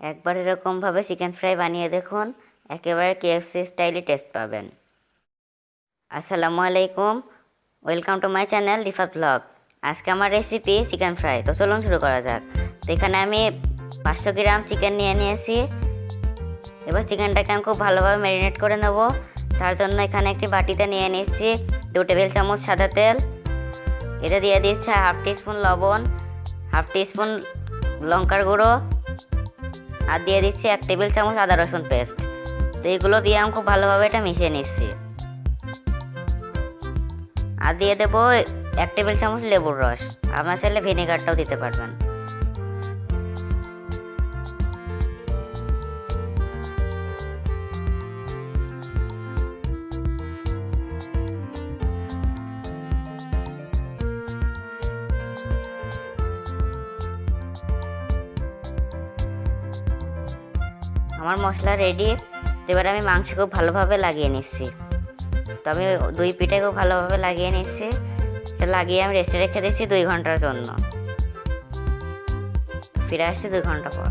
একবার এরকমভাবে chicken fry বানিয়ে দেখুন, একেবারে কেএফসি স্টাইলে টেস্ট পাবেন। আসসালামু আলাইকুম welcome to my channel Rifa vlog আজকে আমার রেসিপি চিকেন ফ্রাই তো চলুন শুরু করা যাক। তো এখানে আমি পাঁচশো গ্রাম চিকেন নিয়ে নিয়েছি। এবার চিকেনটাকে আমি খুব ভালোভাবে ম্যারিনেট করে নেব। তার জন্য এখানে একটি বাটিতে নিয়ে নিচ্ছি দু টেবিল চামচ সাদা তেল। এটা দিয়ে দিচ্ছে হাফ টিস্পুন লবণ, হাফ টিস্পুন লঙ্কার গুঁড়ো আর দিয়ে দিচ্ছি এক টেবিল চামচ আদা রসুন পেস্ট। তো এগুলো দিয়ে আমি খুব ভালোভাবে এটা মিশিয়ে নিচ্ছি। আর দিয়ে দেবো এক টেবিল চামচ লেবুর রস। আপনার চাইলে ভিনেগারটাও দিতে পারবেন। আমার মশলা রেডি এবার আমি মাংস খুব ভালোভাবে লাগিয়ে নিচ্ছি। তো আমি দুই পিঠে খুব ভালোভাবে লাগিয়ে নিচ্ছি। লাগিয়ে আমি রেস্টে রেখে দিচ্ছি দুই ঘণ্টার জন্য। ফিরে আসছি দুই ঘণ্টা পর।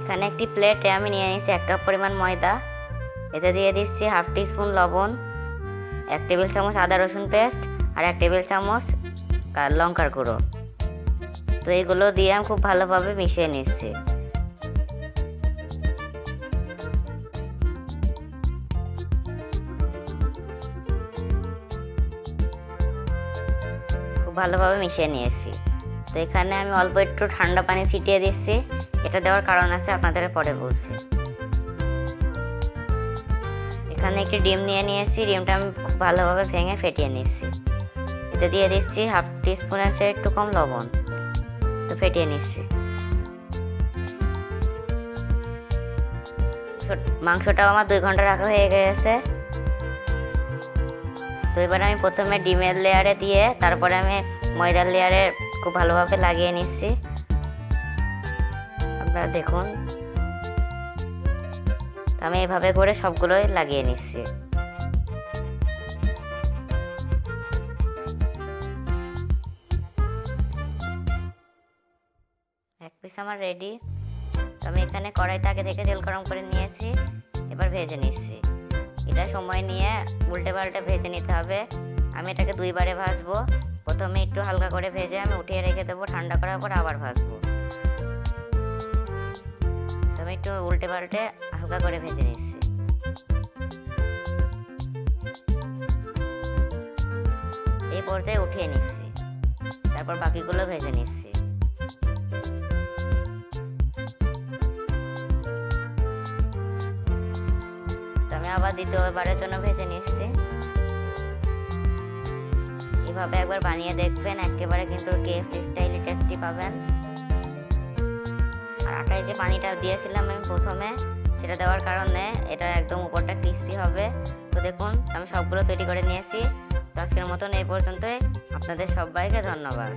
এখানে একটি প্লেটে আমি নিয়ে নিচ্ছি এক কাপ পরিমাণ ময়দা। এতে দিয়ে দিচ্ছি হাফ টি স্পুন লবণ, এক টেবিল চামচ আদা রসুন পেস্ট আর এক টেবিল চামচ লঙ্কার গুঁড়ো। তো এগুলো দিয়ে আমি খুব ভালোভাবে মিশিয়ে নিচ্ছি। খুব ভালোভাবে মিশিয়ে নিয়েছি। তো এখানে আমি অল্প একটু ঠান্ডা পানি ছিটিয়ে দিচ্ছি। এটা দেওয়ার কারণ আছে, আপনাদের পরে বলছি। এখানে একটি ডিম নিয়ে নিয়েছি, ডিমটা আমি খুব ভালোভাবে ভেঙে ফেটিয়ে নিচ্ছি এতে দিয়ে দিচ্ছি হাফ টিস্পুনের চেয়ে একটু কম লবণ, তো ফেটিয়ে নিচ্ছি। মাংসটাও আমার দুই ঘণ্টা রাখা হয়ে গেছে। তো এবার আমি প্রথমে ডিমের লেয়ারে দিয়ে তারপরে আমি ময়দার লেয়ারে খুব ভালোভাবে লাগিয়ে নিচ্ছি। আপনারা দেখুন। তো আমি এভাবে করে সবগুলোই লাগিয়ে নিচ্ছি। এক পিস আমার রেডি তো আমি এখানে কড়াইতে আগে থেকে তেল গরম করে নিয়েছি, এবার ভেজে নিচ্ছি। এটা সময় নিয়ে উল্টে পাল্টে ভেজে নিতে হবে। আমি এটাকে দুইবারে ভাজবো। প্রথমে একটু হালকা করে ভেজে আমি উঠিয়ে রেখে দেবো, ঠান্ডা করার পর আবার ভাজবো। আমি একটু উল্টে পাল্টে হালকা এই পর্যায়ে উঠিয়ে নিচ্ছি তারপর বাকিগুলো ভেজে নিচ্ছি আমি আবার দ্বিতীয়বারের জন্য ভেজে নিচ্ছি এভাবে একবার বানিয়ে দেখবেন একেবারে কিন্তু কেএফসি স্টাইলে টেস্টি পাবেন আর আটায় যে পানিটা দিয়েছিলাম আমি প্রথমে সেটা দেওয়ার কারণে এটা একদম উপরটা ক্রিস্পি হবে। তো দেখুন, আমি সবগুলো তৈরি করে নিয়েছি। তো আজকের মতন এই পর্যন্তই। আপনাদের সবাইকে ধন্যবাদ।